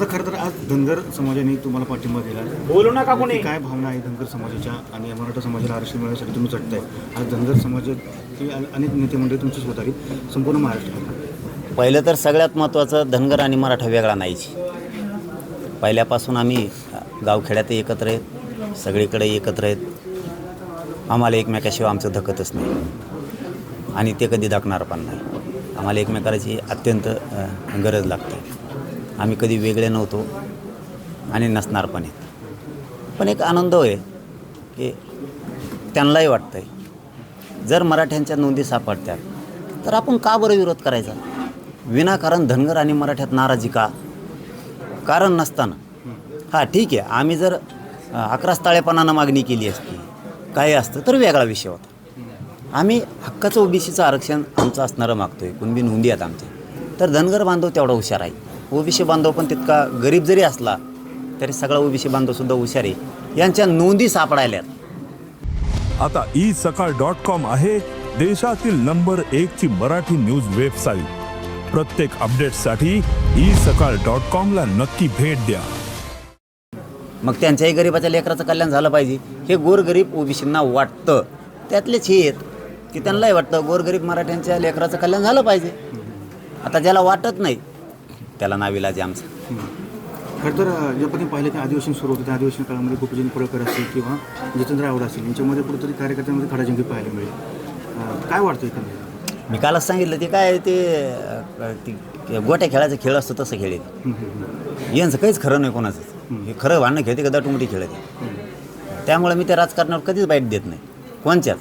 आता खरं तर आज धनगर समाजाने तुम्हाला पाठिंबा दिला बोलू नका कोणी. काय भावना आहे धनगर समाजाच्या आणि मराठा समाजाला आरक्षण मिळण्यासाठी तुम्ही झटताय आज धनगर समाजाची अनेक नेते मंडळी तुमचीच होत आली. संपूर्ण महाराष्ट्रात पहिलं तर सगळ्यात महत्त्वाचं धनगर आणि मराठा वेगळा नाहीच पहिल्यापासून आम्ही गावखेड्यात एकत्र आहेत. सगळीकडे एकत्र आहेत. आम्हाला एकमेकाशिवाय आमचं धकतच नाही. आणि ते कधी दाखणार पण नाही. आम्हाला एकमेकाची अत्यंत गरज लागते. आम्ही कधी वेगळे नव्हतो आणि नसणार पण आहेत पण एक आनंद आहे की त्यांनाही वाटतं आहे जर मराठ्यांच्या नोंदी सापडतात तर आपण का बरं विरोध करायचा? विनाकारण धनगर आणि मराठ्यात नाराजी का? कारण नसताना. हां ठीक आहे. आम्ही जर अकरा अकराच ताळेपणानं मागणी केली असती काही असतं तर वेगळा विषय होता. आम्ही हक्काचं ओबीसीचं आरक्षण आमचं असणारं मागतो आहे कुणबी नोंदी आहेत आमच्या तर धनगर बांधव तेवढा हुशार आहे. ओबीसी बांधव पण तितका गरीब जरी असला तरी सगळा ओबीसी बांधवसुद्धा हुशार आहे. यांच्या नोंदी सापडायल्यात. आता ई सकाळ डॉट कॉम आहे देशातील नंबर एक ची मराठी न्यूज वेबसाईट. प्रत्येक अपडेटसाठी ई सकाळ डॉट कॉम ला नक्की भेट द्या. मग त्यांच्याही गरिबाच्या लेकराचं कल्याण झालं पाहिजे हे गोरगरीब ओबीसींना वाटतं. त्यातलेच हे आहेत की त्यांनाही वाटतं गोरगरीब मराठ्यांच्या लेकराचं कल्याण झालं पाहिजे. आता ज्याला वाटत नाही त्याला नाविलाज आहे आमचं. खरं तर ज्या पद्धतीने पाहिलं की अधिवेशन सुरू होतं त्या अधिवेशन काळामध्ये गोपीचंद पडळकर असतील किंवा जितेंद्र आवड असतील यांच्यामध्ये कुठेतरी कार्यकर्त्यांमध्ये खडाजंगी पाहायला मिळेल. काय वाटतं एकंदरीत? मी कालच सांगितलं ते काय ते गोट्या खेळायचं खेळ असतो तसं खेळ आहे. हं. यांचं काहीच खरं नाही कोणाचं. हे खरं भांडणं खेळते का दाटुमटी खेळते त्यामुळे मी त्या राजकारणावर कधीच बाईट देत नाही. कोणच्याच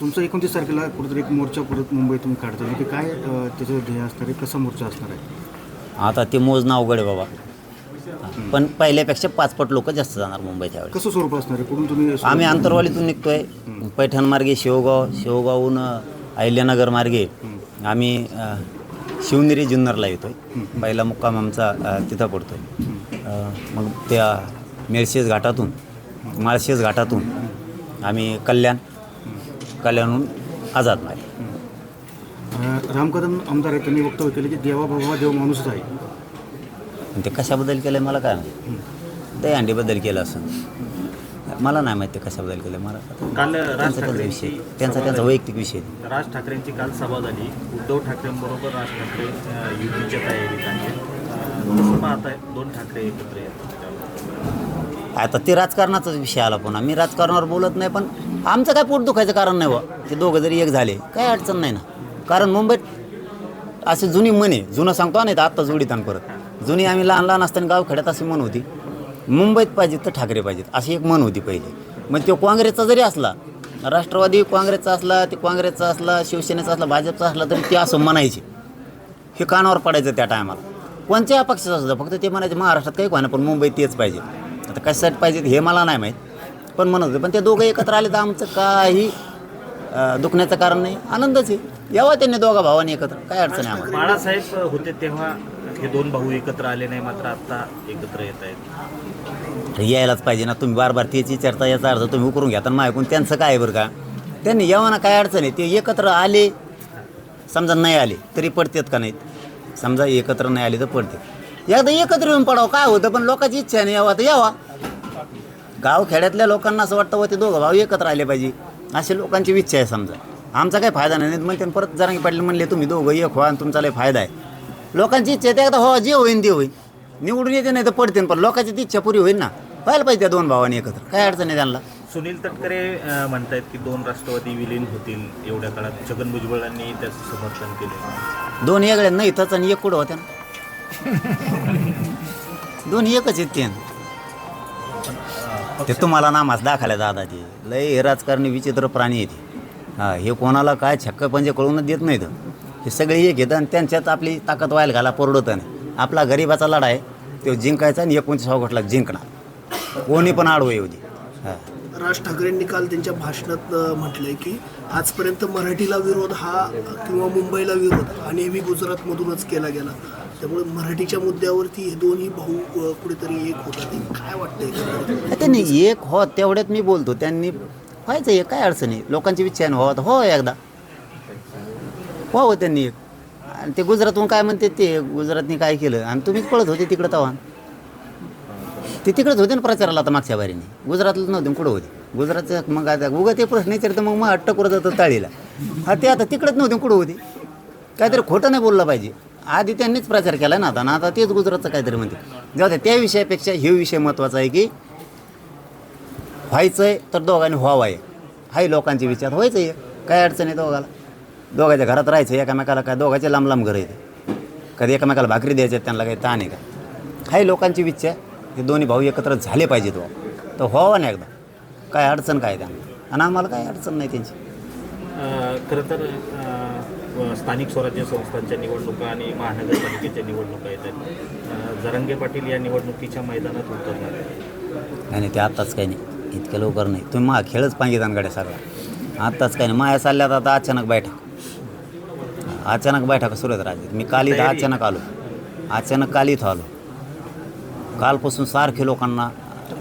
तुमचं एकोणतीस तारखेला कुठेतरी एक मोर्चा परत मुंबई तुम्ही काढताय की काय त्याचं ध्येय असणार आहे? कसा मोर्चा असणार आहे? आता ते मोजणं अवघड आहे बाबा. पण पहिल्यापेक्षा पाचपट लोक जास्त जाणार मुंबईच्या वेळेस कसं स्वरूप असणार आहे? कुठून तुम्ही आम्ही आंतरवालीतून निघतोय. पैठण मार्गे शेवगाव शेवगावहून अहिल्यानगर मार्गे आम्ही अ, शिवनेरी जुन्नरला येतोय. पहिला मुक्काम आमचा अ, तिथं पडतोय. अ, मग त्या मेळशेज घाटातून माळशेज घाटातून आम्ही कल्याण कल्याणहून आझाद मार्ग. राम कदम आमदार आहेत त्यांनी वक्तव्य केलं की देवा बाबा देव माणूसच आहे. ते कशाबद्दल केलं मला काय माहिती? दहीहंडीबद्दल केलं असं. मला नाही माहिती कशाबद्दल केलं मला काल राज विषय त्यांचा त्यांचा वैयक्तिक विषय. राज ठाकरेंची काल सभा झाली. उद्धव ठाकरेंबरोबर राज ठाकरे युतीच्या तयारीत आहे पाहताय दोन ठाकरे एकत्र येतात आता ते राजकारणाचाच विषय आला पुन्हा. मी राजकारणावर बोलत नाही पण आमचं काय पोट दुखायचं कारण नाही बा ते दोघं जरी एक झाले काही अडचण नाही ना. कारण मुंबईत असे जुनी म्हणे जुनं सांगतो नाही तर आत्ता जोडीत आण परत. जुनी आम्ही लहान लहान असताना गावखेड्यात अशी म्हण होती मुंबईत पाहिजे तर ठाकरे पाहिजेत अशी एक म्हण होती पहिले. मग तो काँग्रेसचा जरी असला राष्ट्रवादी काँग्रेसचा असला ते काँग्रेसचा असला शिवसेनेचा असला भाजपचा असला तरी ते असं म्हणायचे. हे कानावर पडायचं त्या टायमाला. कोणत्या पक्षाचं असतं फक्त ते म्हणायचे महाराष्ट्रात काही कोणा पण मुंबईत तेच पाहिजे. आता कशासाठी पाहिजे हे मला नाही माहीत. पण म्हणत होते पण ते दोघं एकत्र आले तर आमचं काही दुखण्याचं कारण नाही. आनंदच आहे. यावं त्यांनी दोघा भावांनी एकत्र. काय अडचण आहे आम्हाला? बाळासाहेब होते तेव्हा हे दोन भाऊ एकत्र आले नाही मात्र आता एकत्र येत आहेत. यायलाच पाहिजे ना तुम्ही बार बार त्याची चर्चा याचा अर्थ तुम्ही उकरून घ्या आणि ऐकून त्यांचं काय आहे बरं का? त्यांनी यावं ना काय अडचण आहे? ते एकत्र आले समजा नाही आले तरी पडतात का नाहीत? समजा एकत्र नाही आले तर पडते एकदा एकत्र येऊन पडावं काय होतं? पण लोकांची इच्छा नाही यावा तर यावा. गाव खेड्यातल्या लोकांना असं वाटतं व ते दोघं भाऊ एकत्र आले पाहिजे. असे लोकांची इच्छा आहे समजा. आमचा काही फायदा नाही. म्हणते परत जरांगी पाटील म्हणले तुम्ही दोघं एक व्हा आणि तुमचा लय फायदा आहे. लोकांची इच्छा आहे ते एकदा हो जे होईन ते होईन. निवडून येते नाही तर पडते पण लोकांची ती इच्छा पुरी होईल ना. व्हायला पाहिजे त्या दोन भावांनी एकत्र. काय अडचण आहे त्यांना? सुनील तटकरे म्हणतायत की दोन राष्ट्रवादी विलीन होतील एवढ्या काळात. छगन भुजबळांनी त्याचं समर्थन केले. दोन वेगळे नाही इथंच आणि एक कुठं होत्या ना? दोन एकच आहेत ते. ते तुम्हाला नामास दाखवल्या दादाची लय हे राजकारणी विचित्र प्राणी येते हा हे कोणाला काय छक्क पंजे कळूनच देत नाहीत. हे सगळे एक घेतं आणि त्यांच्यात आपली ताकद व्हायला घाला परवडत नाही. आपला गरिबाचा लढा आहे तो जिंकायचा आणि एकोणतीस ऑगस्टला जिंकणार. कोणी पण आडवं येऊ दे. हा. राज ठाकरेंनी काल त्यांच्या भाषणात म्हटलंय की आजपर्यंत मराठीला विरोध हा किंवा मुंबईला विरोध हा नेहमी गुजरातमधूनच केला गेला. त्यामुळे मराठीच्या मुद्द्यावरती हे दोन्ही भाऊ कुठेतरी एक होतात. हे काय वाटतंय? त्यांनी एक हो तेवढ्यात मी बोलतो. त्यांनी व्हायचं एक काय अडचण आहे लोकांची इच्छा आहे व्हावं तर हो एकदा. व्हावं त्यांनी एक. आणि ते गुजरातहून काय म्हणते ते गुजरातनी काय केलं? आणि तुम्हीच पळत होते तिकडं तवा ते तिकडेच होते ना प्रचाराला आता मागच्या बारीने. गुजरातला नव्हते कुठं होते. गुजरातचं मग आता उगा ते प्रश्न विचारतं मग मग अट्ट करत होतं ताळीला. हा ते आता तिकडेच नव्हते कुठं होते. काहीतरी खोटं नाही बोललं पाहिजे. आधी त्यांनीच प्रचार केला ना आता. ना आता तेच गुजरातचं काहीतरी म्हणते. जाऊ द्या त्या विषयापेक्षा हे विषय महत्त्वाचा आहे की व्हायचं आहे तर दोघांनी व्हावं आहे हाही लोकांचे विचार. व्हायचं आहे काय अडचण आहे दोघाला? दोघांच्या घरात राहायचं एकामेकाला काय? दोघांचे लांब लांब घरं येते कधी एकामेकाला भाकरी द्यायच्या त्यांना काही ताण आहे का? हाही लोकांची आहे हे दोन्ही भाऊ एकत्र झाले पाहिजेत बुवा. तर व्हावं ना एकदा. काय अडचण काय त्यांना? आणि आम्हाला काय अडचण नाही त्यांची. खरं तर स्थानिक स्वराज्य संस्थांच्या निवडणुका आणि महानगरपालिकेच्या निवडणुका येतात जरांगे पाटील या निवडणुकीच्या मैदानात उतरणार. नाही नाही ते आत्ताच काही नाही. इतक्या लवकर नाही. तुम्ही मा खेळच पाहिजे गाड्या सगळा आत्ताच काही नाही माया चालल्यात आता अचानक बैठक. अचानक बैठक सुरू आहेत राज्यात मी काल इथं. अचानक आलो. अचानक काल इथं आलो. कालपासून सारखे लोकांना.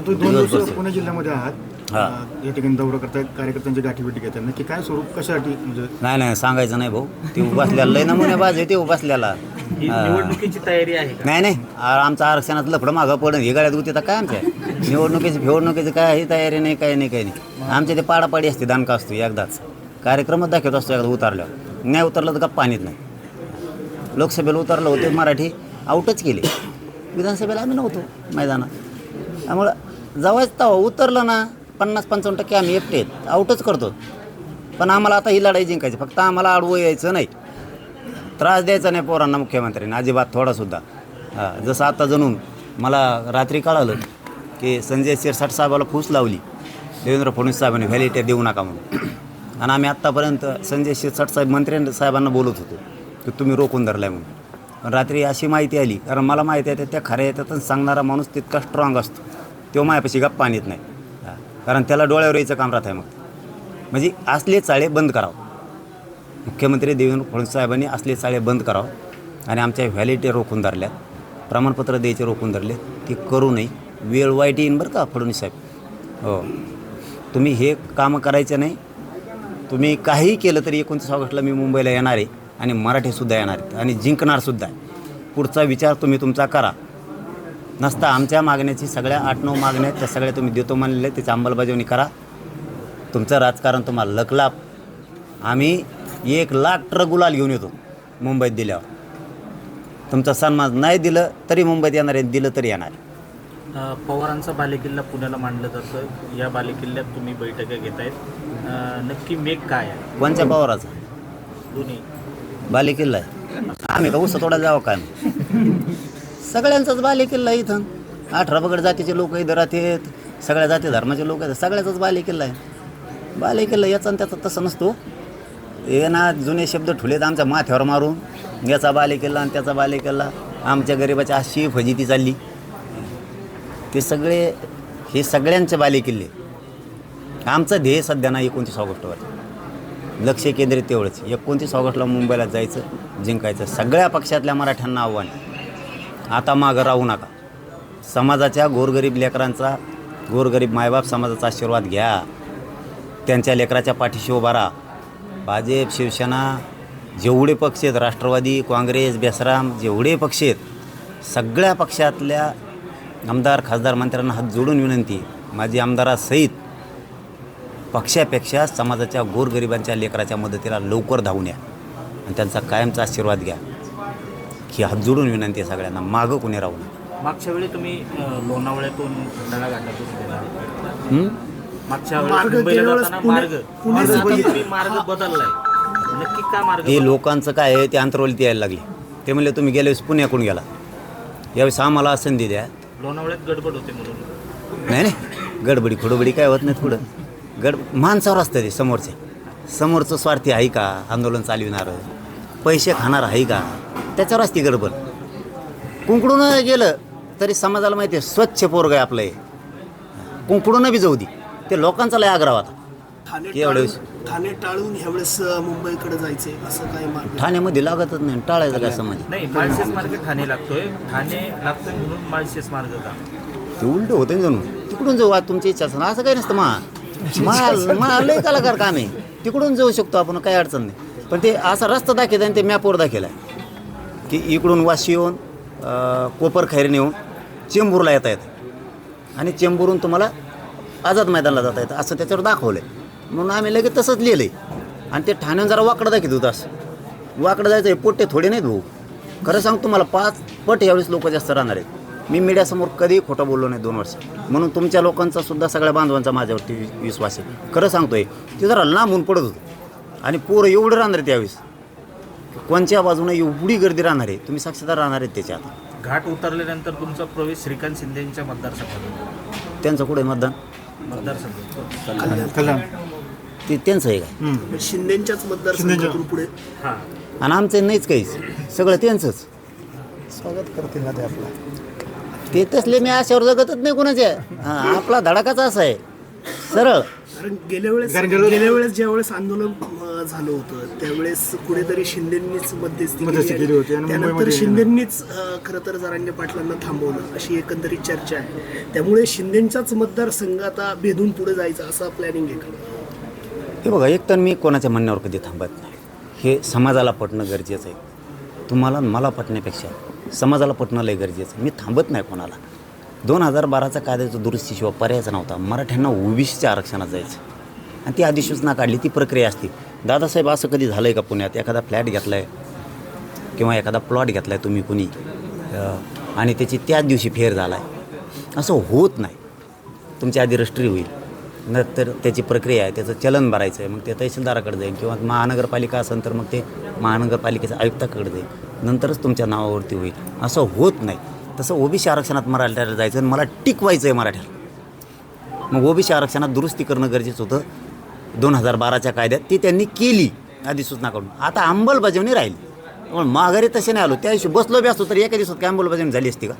पुणे जिल्ह्यामध्ये आहात. या ठिकाणी दौरा करताय कार्यकर्त्यांची गाठीभेटी घेतात नक्की काय स्वरूप कशासाठी? म्हणजे नाही नाही सांगायचं नाही भाऊ. ती बसल्याला लय नमुने बाज आहे ते बसल्याला ही हा. निवडणुकीची तयारी आहे का? नाही नाही आ- आमचं आरक्षणात लफडं मागं पडून हे गाड्यात होती तर काय आमच्या? निवडणुकीची फेवडणुकीची काय ही तयारी नाही काही नाही काही नाही. आमच्या ते पाडापाडी असते दानका असतो एकदाच. कार्यक्रमच दाखवत असतो एकदा उतारल्यावर. नाही उतरलं तर गप्पा आणत नाही. लोकसभेला उतरलं होते मराठी आऊटच केले. विधानसभेला आम्ही नव्हतो मैदानात. त्यामुळं जवळच तेव्हा उतरलं ना पन्नास पंचावन्न टक्के आम्ही एकटे आहेत. आऊटच करतो. पण आम्हाला आता ही लढाई जिंकायची. फक्त आम्हाला आडवं यायचं नाही. त्रास द्यायचा नाही पोरांना मुख्यमंत्र्यांनी. अजिबात थोडासुद्धा हां जसं आता जणून मला रात्री कळालं की संजय शिरसाट साहेबाला फूस लावली. देवेंद्र फडणवीस साहेबांनी व्हॅलिटी देऊ नका म्हणून. आणि आम्ही आत्तापर्यंत संजय शिरसाट साहेब मंत्री साहेबांना बोलत होतो की तुम्ही रोखून धरलाय म्हणून. पण रात्री अशी माहिती आली. कारण मला माहिती आहे त्या खऱ्या येतात सांगणारा माणूस तितका स्ट्रॉंग असतो. तो मायापाशी गप्पा आणत नाही. कारण त्याला डोळ्यावर यायचं काम राहत आहे मग. म्हणजे असले चाळे बंद करावं. मुख्यमंत्री देवेंद्र फडणवीस साहेबांनी असले चाळे बंद करावं आणि आमच्या व्हॅलिटी रोखून धरल्यात प्रमाणपत्र द्यायचे रोखून धरले ते करू नये. वेळ वाईट येईन बरं का फडणवीस साहेब. हो. तुम्ही हे कामं करायचं नाही. तुम्ही काहीही केलं तरी एकोणतीस ऑगस्टला मी मुंबईला येणार आहे आणि मराठीसुद्धा येणार आहेत आणि जिंकणारसुद्धा आहे. पुढचा विचार तुम्ही तुमचा करा. नसता. आमच्या मागण्याची सगळ्या आठ नऊ मागण्या आहेत. त्या सगळ्या तुम्ही देतो म्हणलेल्या त्याची अंमलबजावणी करा. तुमचं राजकारण तुम्हाला लकलाप. आम्ही एक लाख ट्रक गुलाल घेऊन येतो मुंबईत दिल्यावर. तुमचा सन्मान नाही दिलं तरी मुंबईत येणार आहे दिलं तरी येणार. पवारांचा बालेकिल्ला पुण्याला मांडलं जातं या बालेकिल्ल्यात तुम्ही बैठका घेतायत. अं, नक्की मेघ काय आहे? कोणत्या पवाराचा? दोन्ही. बालेकिल्ला आहे. आम्ही का उसा तोडा जावं काय सगळ्यांचाच बालेकिल्ला आहे इथं. अठरा बगड जातीचे लोक इथं राहतात सगळ्या जाती धर्माचे लोक आहेत. सगळ्याचाच बालेकिल्ला आहे. बालेकिल्ला याचा आणि त्याचा तसं नसतो. हे ना जुने शब्द ठुलेत आमच्या माथ्यावर मारून. याचा बालेकिल्ला आणि त्याचा बालेकिल्ला आमच्या गरिबाची अशी फजिती चालली. ते सगळे हे सगळ्यांचे बालेकिल्ले आमचं ध्येय सध्या ना एकोणतीस ऑगस्टवर लक्ष केंद्रित तेवढंच. एकोणतीस ऑगस्टला मुंबईला जायचं जिंकायचं. सगळ्या पक्षातल्या मराठ्यांना आव्हान. आहे. आता मागं राहू नका. समाजाच्या गोरगरीब लेकरांचा गोरगरीब मायबाप समाजाचा आशीर्वाद घ्या. त्यांच्या लेकराच्या पाठीशी उभा राहा. भाजप शिवसेना जेवढे पक्ष आहेत राष्ट्रवादी काँग्रेस बेसराम जेवढे पक्ष आहेत सगळ्या पक्षातल्या आमदार खासदार मंत्र्यांना हात जोडून विनंती माझी आमदारासहित पक्षापेक्षा समाजाच्या गोरगरिबांच्या लेकराच्या मदतीला लवकर धावून या आणि त्यांचा कायमचा आशीर्वाद घ्या. ही हात जोडून विनंती आहे सगळ्यांना मागं कोणी राहू नये. मागच्या वेळी तुम्ही अं, लोणावळ्यातून खंडाळा घाटातून गेला. हं? मागच्या मार्ग वेळेस मुंबईला गेल्या जाताना वेळेस पुणे- मार्ग. पुणे आता सिटी- तुम्ही मार्ग बदललाय. नक्की काय मार्ग हे बदलला? लोकांचं काय आहे ते अंतरवलीत यायला लागले. ते म्हणले तुम्ही गेल्या वेळेस पुण्याकडून गेला. यावेळेस आम्हाला संधी द्या. लोणावळ्यात गडबड होते म्हणून. नाही नाही. गडबडी खुडबडी काय होत नाहीत पुढं गड माणसावर असतं ते समोरचे. समोरचं स्वार्थी आहे का? आंदोलन चालविणारं. पैसे खाणार आहे का? त्याच्यावर असते गडबड. कुंकडून गेलं तरी समाजाला माहिती आहे स्वच्छ पोरग आहे आपलं हे. कुंकडून बी जाऊ दे. ते लोकांचा लय आग्रह होता. ठाणे एवढे टाळून- ठाणे टाळून ह्यावेळेस मुंबईकडे जायचंय असं काय मार्ग ठाण्यामध्ये लागतच नाही टाळायचं काय समाज? नाही माळशेस मार्ग ठाणे लागतोय. ठाणे लागतोय म्हणून माळशेस मार्ग का? ते उलट होतं ना जणू. तिकडून जाऊ आज तुमची इच्छा असेल. असं काही नसतं मा मा लय कलाकार काम आहे. तिकडून जाऊ शकतो आपण काही अडचण नाही. पण ते असा रस्ता दाखवत आणि ते मॅपवर दाखवला की इकडून वाशी येऊन कोपर खैरीने येऊन चेंबूरला येता येतं. आणि चेंबूरून तुम्हाला आझाद मैदानाला जाता येतं असं त्याच्यावर दाखवलं आहे म्हणून आम्ही लगेच तसंच लिहिलं आहे आणि ते ठाण्यानं जरा वाकडं दाखित होतं असं. वाकडं जायचं आहे पोट्टे थोडे नाहीत भाऊ. खरं सांग तुम्हाला पाच पट यावेळेस लोक जास्त राहणार आहेत. मी मीडियासमोर कधीही खोटं बोललो नाही दोन वर्ष. म्हणून तुमच्या लोकांचा सुद्धा सगळ्या बांधवांचा माझ्यावरती विश्वास आहे. खरं सांगतोय ते जरा लांबून पडत होतं. आणि पोरं एवढं राहणार त्यावेळेस कोणत्या बाजूने एवढी गर्दी राहणार आहे? तुम्ही साक्षीदार राहणार आहेत त्याच्यात. घाट उतरल्यानंतर तुमचा प्रवेश श्रीकांत शिंदेच्या मतदारसंघात त्यांचं कुठे मतदान? मतदारसंघ. कल्याण. ते त्यांचं आहे काय शिंदेच्याच मतदारसंघातून पुढे. हां. आणि आमचं नाहीच काहीच. सगळं त्यांचंच. स्वागत करतील ना ते आपलं. ते तसले मी आशावर जगतच नाही कोणाच्या. हां आपला धडाकाच असा आहे. सरळ. कारण गेल्या वेळेस कारण गेल्या- गेल्या वेळेस ज्या वेळेस आंदोलन अं, झालं होतं त्यावेळेस कुठेतरी शिंदेंनीच मध्यस्थी मध्यस्थी केली होती आणि त्यानंतर मुंबईमध्ये- शिंदेंनीच अं, खरं तर जरांगे पाटलांना थांबवलं अशी एकंदरीत चर्चा आहे. त्यामुळे शिंदेचाच मतदारसंघ आता भेदून पुढे जायचं असं प्लॅनिंग आहे का? हे बघा एक तर मी कोणाच्या म्हणण्यावर कधी थांबत नाही. हे समाजाला पटणं गरजेचं आहे. तुम्हाला आणि मला पटण्यापेक्षा समाजाला पटणं लय गरजेचं आहे. मी थांबत नाही कोणाला. दोन हजार बाराचा कायद्याचा दुरुस्तीशिवाय पर्यायच नव्हता. मराठ्यांना ओबीसीच्या आरक्षणात जायचं. आणि ती आधी सूचना काढली ती प्रक्रिया असते. दादासाहेब असं कधी झालं आहे का पुण्यात? एखादा फ्लॅट घेतला आहे किंवा एखादा प्लॉट घेतला आहे तुम्ही कुणी? आणि त्याची त्याच दिवशी फेर झाला आहे असं होत नाही. तुमच्या आधी रजिस्ट्री होईल. नंतर त्याची प्रक्रिया आहे त्याचं चलन भरायचं आहे मग ते तहसीलदाराकडे जाईल किंवा महानगरपालिका असेल तर मग ते महानगरपालिकेच्या आयुक्ताकडे जाईल. नंतरच तुमच्या नावावरती होईल. असं होत नाही. तसं ओबीसी आरक्षणात मराठ्याला जायचं आणि मला टिकवायचं आहे मराठ्याला. मग ओबीसी आरक्षणात दुरुस्ती करणं गरजेचं होतं. दोन हजार बाराच्या कायद्यात ती त्यांनी केली अधिसूचना काढून आता अंमलबजावणी राहिली. पण माघारी तसे नाही आलो. त्या दिवशी बसलो बी असतो तर एका दिवसात काय अंमलबजावणी झाली असती का?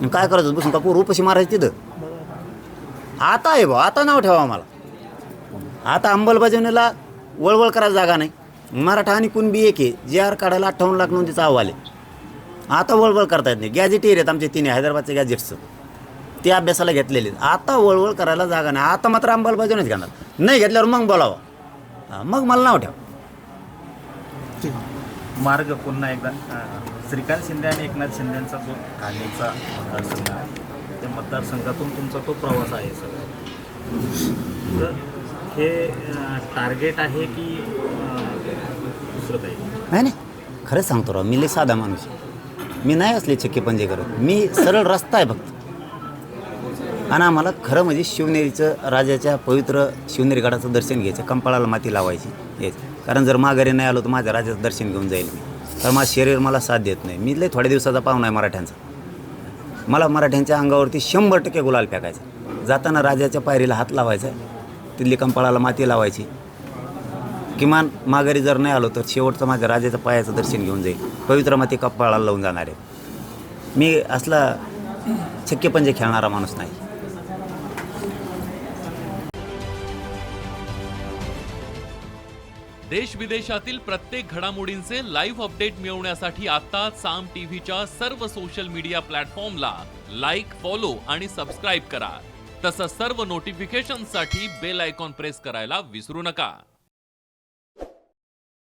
मग काय करायचं? बसून का पोर उपाशी मारायची तिथं? आता आहे भाऊ आता नाव ठेवा आम्हाला. आता अंमलबजावणीला वळवळ करायला जागा नाही. मराठा आणि कुणबी एक आहे. जे आर काढायला अठ्ठावन्न लाख नोंदीचा अहवाल आहे. आता वळवळ करता येत नाही. गॅजेट आहेत आमचे तिन्ही हैदराबादचे गॅजेट्सचं ते अभ्यासाला घेतलेले. आता वळवळ करायला जागा नाही. आता मात्र अंमलबजावणीच घेणार. नाही घेतल्यावर मग बोलावं. मग मला नाव ठेवा. मार्ग पुन्हा एकदा. श्रीकांत शिंदे आणि एकनाथ शिंदेचा जो ठाणेचा मतदारसंघ आहे त्या मतदारसंघातून तुमचा तो प्रवास आहे सगळं. तर हे टार्गेट आहे की दुसरं काही? नाही नाही. खरंच सांगतो राव मी लय साधा माणूस आहे. मी नाही असले चक्के पंजे करत. मी सरळ रस्ता आहे फक्त. आणि आम्हाला खरं म्हणजे शिवनेरीचं राजाच्या पवित्र शिवनेरी गडाचं दर्शन घ्यायचं कंपाळाला माती लावायची यायचं कारण जर माघारी नाही आलो तर माझ्या राजाचं दर्शन घेऊन जाईल मी. तर माझं शरीर मला साथ देत नाही. मी लय थोड्या दिवसाचा पाहुणा आहे मराठ्यांचा. मला मराठ्यांच्या अंगावरती शंभर टक्के गुलाल फेकायचा. जाताना राजाच्या पायरीला हात लावायचा तिथली कंपाळाला माती लावायची किमान माघारी जर नाही आलो तर शेवटचं माझ्या राजाच्या पायाचं दर्शन घेऊन जाईल. पवित्र माती कपाळाला लावून जाणार आहे. मी असला छक्के पंजे खेळणारा माणूस नाही. देश विदेशातील प्रत्येक घडामोडींचे लाईव्ह अपडेट मिळवण्यासाठी आता साम टीव्हीच्या सर्व सोशल मीडिया प्लॅटफॉर्मला लाईक फॉलो आणि सबस्क्राईब करा. तसंच सर्व नोटिफिकेशनसाठी बेल आयकॉन प्रेस करायला विसरू नका.